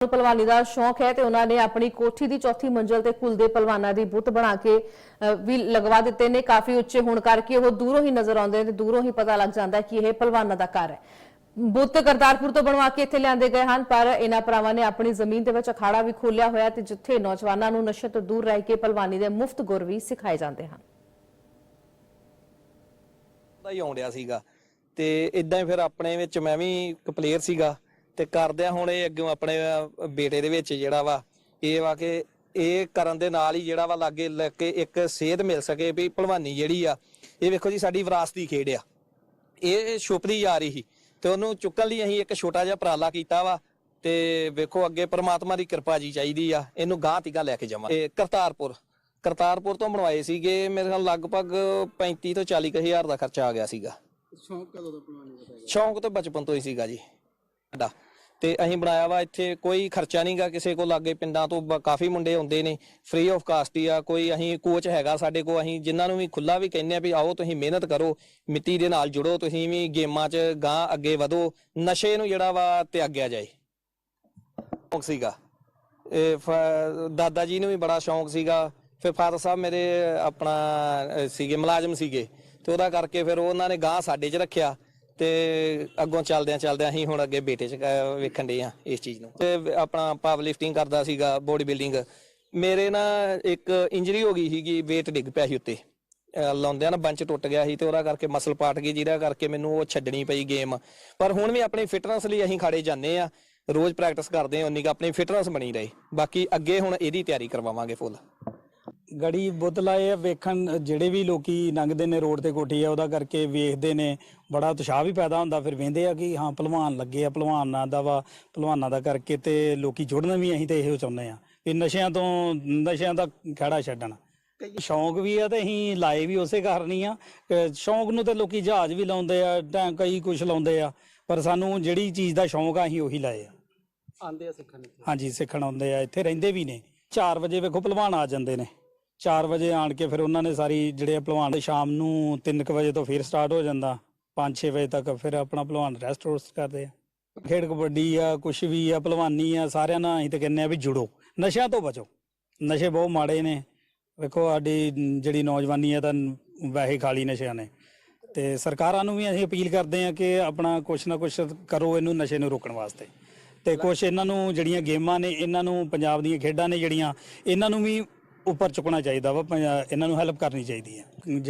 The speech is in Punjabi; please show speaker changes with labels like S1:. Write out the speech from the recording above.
S1: ਨੂੰ ਪਹਿਲਵਾਨੀ ਦਾ ਸ਼ੌਂਕ ਹੈ ਤੇ ਉਹਨਾਂ ਨੇ ਆਪਣੀ ਕੋਠੀ ਦੀ ਚੌਥੀ ਮੰਜ਼ਲ ਤੇ ਕੁਲ ਦੇ ਪਹਿਲਵਾਨਾਂ ਦੀ ਬੁੱਤ ਬਣਾ ਕੇ ਵੀ ਲਗਵਾ ਦਿੱਤੇ ਨੇ। ਕਾਫੀ ਉੱਚੇ ਹੋਣ ਕਰਕੇ ਉਹ ਦੂਰੋਂ ਹੀ ਨਜ਼ਰ ਆਉਂਦੇ ਨੇ ਤੇ ਦੂਰੋਂ ਹੀ ਪਤਾ ਲੱਗ ਜਾਂਦਾ ਕਿ ਇਹ ਪਹਿਲਵਾਨਾਂ ਦਾ ਘਰ ਹੈ। ਬੁੱਤ ਕਰਤਾਰਪੁਰ ਤੋਂ ਬਣਵਾ ਕੇ ਇੱਥੇ ਲਿਆਂਦੇ ਗਏ ਹਨ, ਪਰ ਇਹਨਾਂ ਭਰਾਵਾਂ ਨੇ ਆਪਣੀ ਜ਼ਮੀਨ ਦੇ ਵਿੱਚ ਅਖਾੜਾ ਵੀ ਖੋਲਿਆ ਹੋਇਆ ਤੇ ਜਿੱਥੇ ਨੌਜਵਾਨਾਂ ਨੂੰ ਨਸ਼ੇ ਤੋਂ ਦੂਰ ਰਹਿ ਕੇ ਪਹਿਲਵਾਨੀ ਦੇ ਮੁਫਤ ਗੁਰ ਵੀ ਸਿਖਾਏ ਜਾਂਦੇ ਹਨ।
S2: ਦਾ ਹੀ ਆਉਂਦਿਆ ਸੀਗਾ ਤੇ ਇਦਾਂ ਹੀ ਫਿਰ ਆਪਣੇ ਵਿੱਚ ਮੈਂ ਵੀ ਇੱਕ ਪਲੇਅਰ ਸੀਗਾ। ਤੇ ਕਰਦਿਆਂ ਹੁਣ ਇਹ ਅੱਗੇ ਆਪਣੇ ਬੇਟੇ ਦੇ ਵਿੱਚ ਜਿਹੜਾ ਵਾ ਇਹ ਵਾ ਕਿ ਇਹ ਕਰਨ ਦੇ ਨਾਲ ਹੀ ਜਿਹੜਾ ਵਾ ਲਾਗੇ ਲੱਗ ਕੇ ਇੱਕ ਸੇਧ ਮਿਲ ਸਕੇ ਵੀ ਭਲਵਾਨੀ ਜਿਹੜੀ ਆ ਇਹ ਵੇਖੋ ਜੀ ਸਾਡੀ ਵਿਰਾਸਤੀ ਖੇਡ ਆ। ਇਹ ਛੁਪਦੀ ਜਾ ਰਹੀ ਸੀ ਤੇ ਉਹਨੂੰ ਚੁੱਕਣ ਲਈ ਅਸੀਂ ਇੱਕ ਛੋਟਾ ਜਿਹਾ ਉਪਰਾਲਾ ਕੀਤਾ ਵਾ ਤੇ ਵੇਖੋ ਅੱਗੇ ਪ੍ਰਮਾਤਮਾ ਦੀ ਕਿਰਪਾ ਜੀ ਚਾਹੀਦੀ ਆ ਇਹਨੂੰ ਗਾਂਹ ਤੀਗਾ ਲੈ ਕੇ ਜਾਵਾਂ। ਇਹ ਕਰਤਾਰਪੁਰ ਕਰਤਾਰਪੁਰ ਤੋਂ ਬਣਵਾਏ ਸੀਗੇ ਮੇਰੇ ਨਾਲ ਲਗਭਗ 35 ਤੋਂ 40 ਕੁ ਹਜ਼ਾਰ ਦਾ ਖਰਚਾ ਆ ਗਿਆ ਸੀਗਾ।
S3: ਸ਼ੌਂਕ ਕਦੋਂ ਦਾ ਬਣਾਉਣੇ ਦਾ
S2: ਸ਼ੌਂਕ ਤਾਂ ਬਚਪਨ ਤੋਂ ਹੀ ਸੀਗਾ ਜੀ। ਸਾਡਾ ਤੇ ਅਸੀਂ ਬਣਾਇਆ ਵਾ ਇੱਥੇ ਕੋਈ ਖਰਚਾ ਨਹੀਂਗਾ ਕਿਸੇ ਕੋਲ ਲਾਗੇ ਪਿੰਡਾਂ ਤੋਂ ਬ- ਕਾਫੀ ਮੁੰਡੇ ਆਉਂਦੇ ਨੇ ਫ੍ਰੀ ਆਫ ਕਾਸਟ ਹੀ ਆ ਕੋਈ ਅਸੀਂ ਕੋਚ ਹੈਗਾ ਸਾਡੇ ਕੋਲ ਅਸੀਂ ਜਿਨ੍ਹਾਂ ਨੂੰ ਵੀ ਖੁੱਲਾ ਵੀ ਕਹਿੰਦੇ ਆ ਵੀ ਆਓ ਤੁਸੀਂ ਮਿਹਨਤ ਕਰੋ ਮਿੱਟੀ ਦੇ ਨਾਲ ਜੁੜੋ ਤੁਸੀਂ ਵੀ ਗੇਮਾਂ 'ਚ ਗਾਂ ਅੱਗੇ ਵਧੋ ਨਸ਼ੇ ਨੂੰ ਜਿਹੜਾ ਵਾ ਤਿਆਗਿਆ ਜਾਏ। ਸ਼ੌਂਕ ਸੀਗਾ। ਇਹ ਫ- ਦਾਦਾ ਜੀ ਨੂੰ ਵੀ ਬੜਾ ਸ਼ੌਂਕ ਸੀਗਾ ਫਿਰ ਫਾਦਰ ਸਾਹਿਬ ਮੇਰੇ ਆਪਣਾ ਅਹ, ਸੀਗੇ ਮੁਲਾਜ਼ਮ ਸੀਗੇ ਤੇ ਉਹਦਾ ਕਰਕੇ ਫਿਰ ਉਹਨਾਂ ਨੇ ਗਾਂ ਸਾਡੇ 'ਚ ਰੱਖਿਆ। ਤੇ ਅੱਗੋਂ ਚੱਲਦਿਆਂ ਚੱਲਦਿਆਂ ਅਸੀਂ ਹੁਣ ਅੱਗੇ ਬੇਟੇ 'ਚ ਅਹ, ਵੇਖਣ ਦੇ ਆ ਇਸ ਚੀਜ਼ ਨੂੰ। ਤੇ ਆਪਣਾ ਪਾਵਰ ਲਿਫਟਿੰਗ ਕਰਦਾ ਸੀਗਾ ਬੋਡੀ ਬਿਲਡਿੰਗ ਮੇਰੇ ਨਾ ਇੱਕ ਇੰਜਰੀ ਹੋ ਗਈ ਸੀਗੀ weight ਡਿੱਗ ਪਿਆ ਸੀ ਉੱਤੇ। ਅਹ, ਲਾਉਂਦਿਆਂ ਨਾ ਬੰਚ ਟੁੱਟ ਗਿਆ ਸੀ ਤੇ ਉਹਦਾ ਕਰਕੇ ਮਸਲ ਪਾਟ ਗਈ ਜਿਹਦਾ ਕਰਕੇ ਮੈਨੂੰ ਉਹ ਛੱਡਣੀ ਪਈ ਗੇਮ ਪਰ ਹੁਣ ਵੀ ਆਪਣੀ ਫਿਟਨੈਸ ਲਈ ਅਸੀਂ ਖੜੇ ਜਾਂਦੇ ਆ ਰੋਜ਼ ਪ੍ਰੈਕਟਿਸ ਕਰਦੇ ਹਾਂ ਉਨੀ ਕੁ ਆਪਣੀ ਫਿਟਨੈਸ ਬਣੀ ਰਹੇ। ਬਾਕੀ ਅੱਗੇ ਹੁਣ ਇਹਦੀ ਤਿਆਰੀ ਕਰਵਾਵਾਂਗੇ ਫੁੱਲ
S3: ਗੜੀ ਬੁੱਤ ਲਾਏ ਆ ਵੇਖਣ ਜਿਹੜੇ ਵੀ ਲੋਕੀ ਲੰਘਦੇ ਨੇ ਰੋਡ ਤੇ ਕੋਠੀ ਆ ਉਹਦਾ ਕਰਕੇ ਵੇਖਦੇ ਨੇ ਬੜਾ ਉਤਸ਼ਾਹ ਵੀ ਪੈਦਾ ਹੁੰਦਾ ਫਿਰ ਵੇਂਦੇ ਆ ਕਿ ਹਾਂ ਪਹਿਲਵਾਨ ਲੱਗੇ ਆ ਪਹਿਲਵਾਨਾਂ ਦਾ ਵਾ ਪਹਿਲਵਾਨਾਂ ਦਾ ਕਰਕੇ ਤੇ ਲੋਕੀ ਜੁੜਨ ਵੀ ਅਸੀਂ ਤੇ ਇਹੋ ਚਾਹੁੰਦੇ ਆ ਵੀ ਨਸ਼ਿਆਂ ਤੋਂ ਨਸ਼ਿਆਂ ਦਾ ਖੜਾ ਛੱਡਣ। ਸ਼ੌਂਕ ਵੀ ਆ ਤੇ ਅਸੀਂ ਲਾਏ ਵੀ ਉਸੇ ਕਾਰਨ ਹੀ ਆ ਸ਼ੌਂਕ ਨੂੰ ਤੇ ਲੋਕੀ ਜਹਾਜ਼ ਵੀ ਲਾਉਂਦੇ ਆ ਤਾਂ ਕਈ ਕੁਝ ਲਾਉਂਦੇ ਆ ਪਰ ਸਾਨੂੰ ਜਿਹੜੀ ਚੀਜ਼ ਦਾ ਸ਼ੌਂਕ ਆ ਅਸੀਂ ਉਹੀ ਲਾਏ ਆ।
S4: ਆਂਦੇ ਆ ਸਿੱਖਣ
S3: ਹਾਂਜੀ ਸਿੱਖਣ ਆਉਂਦੇ ਆ ਇੱਥੇ ਰਹਿੰਦੇ ਵੀ ਨੇ 4 ਵਜੇ ਵੇਖੋ ਪਹਿਲਵਾਨ ਆ ਜਾਂਦੇ ਨੇ। 4 ਵਜੇ ਆਣ ਕੇ ਫਿਰ ਉਹਨਾਂ ਨੇ ਸਾਰੀ ਜਿਹੜੇ ਆ ਪਹਿਲਵਾਨ ਸ਼ਾਮ ਨੂੰ 3 ਵਜੇ ਤੋਂ ਫਿਰ ਸਟਾਰਟ ਹੋ ਜਾਂਦਾ। 5-6 ਵਜੇ ਤੱਕ ਫਿਰ ਆਪਣਾ ਪਹਿਲਵਾਨ ਰੈਸਟ ਰੋਸਟ ਕਰਦੇ ਆ। ਖੇਡ ਕਬੱਡੀ ਆ, ਕੁਛ ਵੀ ਆ ਪਹਿਲਵਾਨੀ ਆ, ਸਾਰਿਆਂ ਨਾਲ ਅਸੀਂ ਤਾਂ ਕਹਿੰਦੇ ਆ ਵੀ ਜੁੜੋ। ਨਸ਼ਿਆਂ ਤੋਂ ਬਚੋ। ਨਸ਼ੇ ਬਹੁਤ ਮਾੜੇ ਨੇ। ਵੇਖੋ ਸਾਡੀ ਜਿਹੜੀ ਨੌਜਵਾਨੀ ਆ ਤਾਂ ਵੈਸੇ ਖਾਲੀ ਨਸ਼ਿਆਂ ਨੇ। ਤੇ ਸਰਕਾਰਾਂ ਨੂੰ ਵੀ ਅਸੀਂ ਅਪੀਲ ਕਰਦੇ ਆ ਕਿ ਆਪਣਾ ਕੁਛ ਨਾ ਕੁਛ ਕਰੋ ਇਹਨੂੰ ਨਸ਼ੇ ਨੂੰ ਰੋਕਣ ਵਾਸਤੇ। ਤੇ ਕੁਛ ਇਹਨਾਂ ਨੂੰ ਜਿਹੜੀਆਂ ਗੇਮਾਂ ਨੇ, ਇਹਨਾਂ ਨੂੰ ਪੰਜਾਬ ਦੀਆਂ ਖੇਡਾਂ ਨੇ ਜਿਹੜੀਆਂ, ਇਹਨਾਂ ਨੂੰ ਵੀ ਉੱਪਰ ਚੁੱਕਣਾ ਚਾਹੀਦਾ ਵਾ ਪੰਜਾ- ਇਹਨਾਂ ਨੂੰ ਹੈਲਪ ਕਰਨੀ ਚਾਹੀਦੀ ਹੈ ਜਿਹੜੀ